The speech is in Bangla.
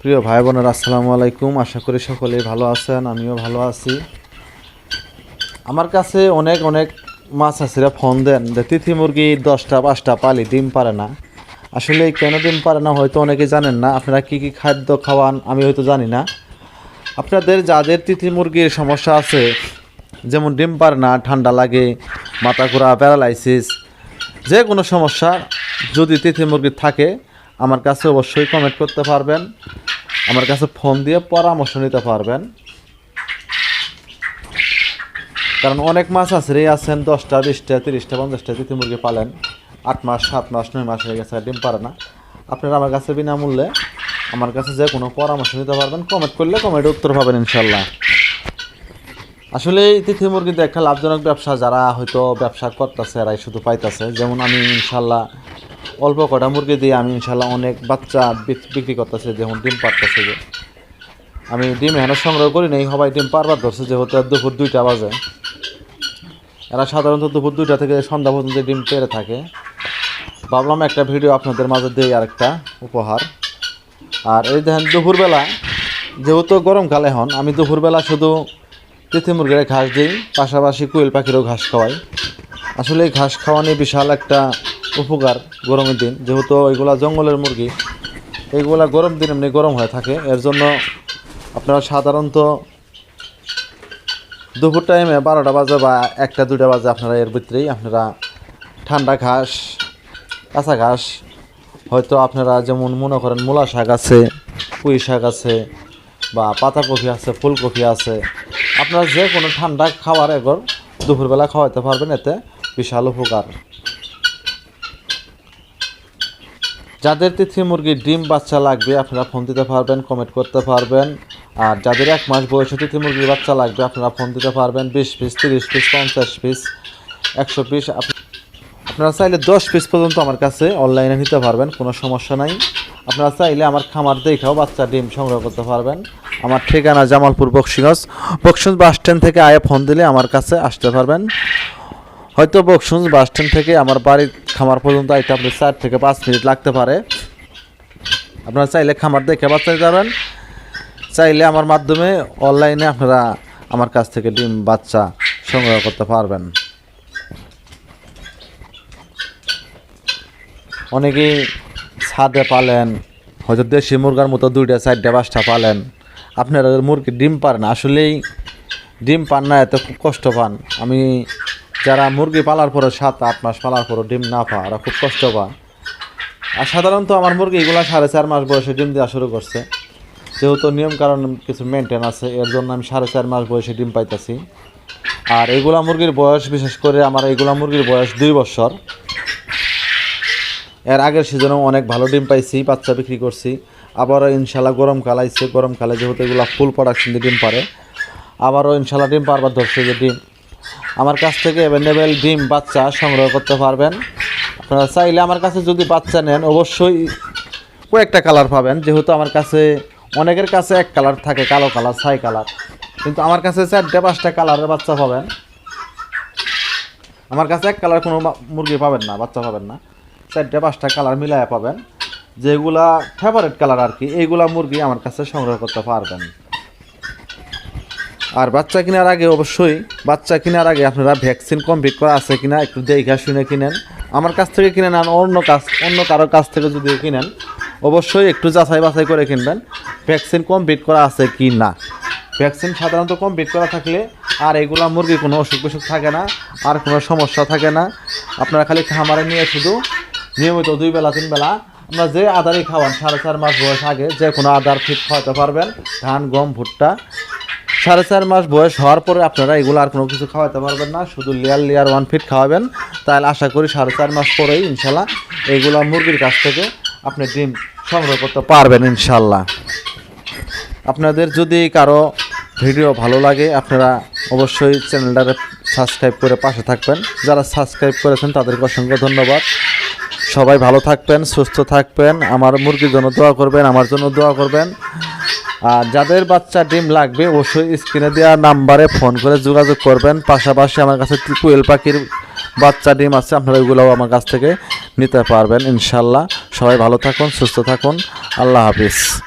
প্রিয় ভাই বোনের আসসালামু আলাইকুম। আশা করি সকলে ভালো আছেন, আমিও ভালো আছি। আমার কাছে অনেক অনেক মাছ আছিরা ফোন দেন। যে তিথি মুরগি দশটা, পাঁচটা পালি, ডিম পারে না। আসলে কেন ডিম পারে না হয়তো অনেকে জানেন না। আপনারা কী কী খাদ্য খাওয়ান আমি হয়তো জানি না। আপনাদের যাদের তিথি মুরগির সমস্যা আছে, যেমন ডিম পারে না, ঠান্ডা লাগে, মাথা ঘোরা, প্যারালাইসিস যে কোনো সমস্যা, যদি তিথি মুরগি থাকে আমার কাছে অবশ্যই কমেন্ট করতে পারবেন। আমার কাছে ফোন দিয়ে পরামর্শ নিতে পারবেন। কারণ অনেক মাছ আছে রে, আছেন দশটা, বিশটা, তিরিশটা, পঞ্চাশটা তিথি মুরগি পালেন। আট মাস, সাত মাস, নয় মাস হয়ে গেছে ডিম পারে না। আপনারা আমার কাছে বিনামূল্যে আমার কাছে যে কোনো পরামর্শ নিতে পারবেন। কমেন্ট করলে কমেন্টে উত্তর পাবেন ইনশাল্লাহ আসলে এই তিথি মুরগিতে একটা লাভজনক ব্যবসা। যারা হয়তো ব্যবসা করতেছে, এরাই শুধু পাইতেছে। যেমন আমি ইনশাল্লাহ অল্প কটা মুরগি দিয়ে আমি ইনশাল্লাহ অনেক বাচ্চা বিক- বিক্রি করতেছে যেমন ডিম পারতেছে যে। আমি ডিম এখানে সংগ্রহ করি নাই, সবাই ডিম পারবার ধরছে, যেহেতু দুপুর দুইটা বাজে। এরা সাধারণত দুপুর দুইটা থেকে সন্ধ্যা পর্যন্ত ডিম পেরে থাকে। ভাবলাম একটা ভিডিও আপনাদের মাঝে দিই আরেকটা উপহার। আর এই দেখেন, দুপুরবেলা যেহেতু গরমকাল এখন, আমি দুপুরবেলা শুধু তিথি মুরগির ঘাস দিই, পাশাপাশি কোয়েল পাখিরও ঘাস খাওয়াই। আসলে ঘাস খাওয়ানি বিশাল একটা উপকার গরমের দিন। যেহেতু এগুলা জঙ্গলের মুরগি এইগুলা গরম দিন এমনি গরম হয়ে থাকে। এর জন্য আপনারা সাধারণত দুপুর টাইমে বারোটা বাজে বা একটা দুটা বাজে আপনারা এর ভিতরেই আপনারা ঠান্ডা ঘাস, কাঁচা ঘাস, হয়তো আপনারা যেমন মনে করেন মূলা শাক আছে, পুঁই শাক আছে বা পাতাকপি আছে, ফুলকপি আছে, আপনারা যে কোনো ঠান্ডা খাবার এগর দুপুরবেলা খাওয়াতে পারবেন, এতে বিশাল উপকার। যাদের তিথি মুরগির ডিম, বাচ্চা লাগবে, আপনারা ফোন দিতে পারবেন কমেন্ট করতে পারবেন। আর যাদের এক মাস বয়সে তিথি মুরগির বাচ্চা লাগবে, আপনারা ফোন দিতে পারবেন, বিশ পিস, তিরিশ পিস, পঞ্চাশ পিস, একশো পিস আপনারা চাইলে দশ পিস পর্যন্ত আমার কাছে অনলাইনে নিতে পারবেন, কোনো সমস্যা নাই। আপনারা চাইলে আমার খামার দেখেও বাচ্চা, ডিম সংগ্রহ করতে পারবেন। আমার ঠিকানা জামালপুর বক্সিগঞ্জ বক্সিগঞ্জ বাস স্ট্যান্ড থেকে আয়ে ফোন দিলে আমার কাছে আসতে পারবেন। হয়তো বক্সুঞ্জ বাস স্ট্যান্ড থেকে আমার বাড়ির খামার পর্যন্ত আইতে আপনার চার থেকে পাঁচ মিনিট লাগতে পারে। আপনারা চাইলে খামার দেখে বাচ্চা যাবেন। চাইলে আমার মাধ্যমে অনলাইনে আপনারা আমার কাছ থেকে ডিম, বাচ্চা সংগ্রহ করতে পারবেন। অনেকেই ছাদে পালেন, হয়তো দেশি মুরগার মতো দুইটা, চারটা, পাঁচটা পালেন। আপনারা মুরগি ডিম পারেন আসলেই ডিম পান না, এত খুব কষ্ট পান। আমি যারা মুরগি পালার পরে সাত আট মাস পালার পরে ডিম না পা ওরা খুব কষ্ট পায়। আর সাধারণত আমার মুরগি এগুলো সাড়ে চার মাস বয়সে ডিম দেওয়া শুরু করছে। যেহেতু নিয়ম কারণ কিছু মেনটেন আছে, এর জন্য আমি সাড়ে চার মাস বয়সে ডিম পাইতেছি। আর এগুলা মুরগির বয়স, বিশেষ করে আমার এগুলা মুরগির বয়স দুই বছর। এর আগের সিজনেও অনেক ভালো ডিম পাইছি, বাচ্চা বিক্রি করছি। আবারও ইনশাল্লাহ গরমকাল আইছে। গরমকালে যেহেতু এগুলো ফুল প্রোডাকশন দিয়ে ডিম পারে। আবারও ইনশাল্লাহ ডিম পারবার ধরছে যে ডিম আমার কাছ থেকে অ্যাভেলেবেল ডিম, বাচ্চা সংগ্রহ করতে পারবেন। আপনারা চাইলে আমার কাছে যদি বাচ্চা নেন, অবশ্যই কয়েকটা কালার পাবেন। যেহেতু আমার কাছে অনেকের কাছে এক কালার থাকে, কালো কালার ছাই কালার কিন্তু আমার কাছে চারটে, পাঁচটা কালারের বাচ্চা পাবেন। আমার কাছে এক কালার কোনো মুরগি পাবেন না, বাচ্চা পাবেন না। চারটে, পাঁচটা কালার মিলায় পাবেন। যেগুলা ফেভারেট কালার আর কি, এইগুলা মুরগি আমার কাছে সংগ্রহ করতে পারবেন। আর বাচ্চা কেনার আগে অবশ্যই বাচ্চা কেনার আগে আপনারা ভ্যাকসিন কমপ্লিট করা আছে কিনা একটু দেখে শুনে কিনেন। আমার কাছ থেকে কিনে নেন, অন্য কাজ অন্য কারোর কাছ থেকে যদি কিনেন, অবশ্যই একটু যাচাই বাছাই করে কিনবেন, ভ্যাকসিন কমপ্লিট করা আছে কি না ভ্যাকসিন সাধারণত কমপ্লিট করা থাকলে আর এগুলা মুরগি কোনো অসুখ বিসুখ থাকে না, আর কোনো সমস্যা থাকে না। আপনারা খালি খামারে নিয়ে শুধু নিয়মিত দুই বেলা, তিন বেলা আপনারা যে আদারই খাওয়ান, সাড়ে চার মাস বয়স আগে যে কোনো আদার ফিট খাওয়াতে পারবেন। ধান, গম, ভুট্টা সাড়ে চার মাস বয়স হওয়ার পরে আপনারা এগুলো আর কোনো কিছু খাওয়াতে পারবেন না, শুধু লেয়ার লেয়ার ওয়ান ফিট খাওয়াবেন। তাহলে আশা করি সাড়ে চার মাস পরেই ইনশাল্লাহ এইগুলো মুরগির কাছ থেকে আপনি ডিম সংগ্রহ করতে পারবেন ইনশাল্লাহ। আপনাদের যদি কারও ভিডিও ভালো লাগে, আপনারা অবশ্যই চ্যানেলটারে সাবস্ক্রাইব করে পাশে থাকবেন। যারা সাবস্ক্রাইব করেছেন, তাদেরকে অসংখ্য ধন্যবাদ। সবাই ভালো থাকবেন, সুস্থ থাকবেন। আমার মুরগির জন্য দোয়া করবেন, আমার জন্য দোয়া করবেন। আর যাদের বাচ্চা ডিম লাগবে, অবশ্যই স্ক্রিনে দেওয়া নাম্বারে ফোন করে যোগাযোগ করবেন। পাশাপাশি আমার কাছে কোয়েল পাখির বাচ্চা ডিম আছে, আপনারা ওইগুলোও আমার কাছ থেকে নিতে পারবেন, ইনশাল্লাহ। সবাই ভালো থাকুন, সুস্থ থাকুন। আল্লাহ হাফিজ।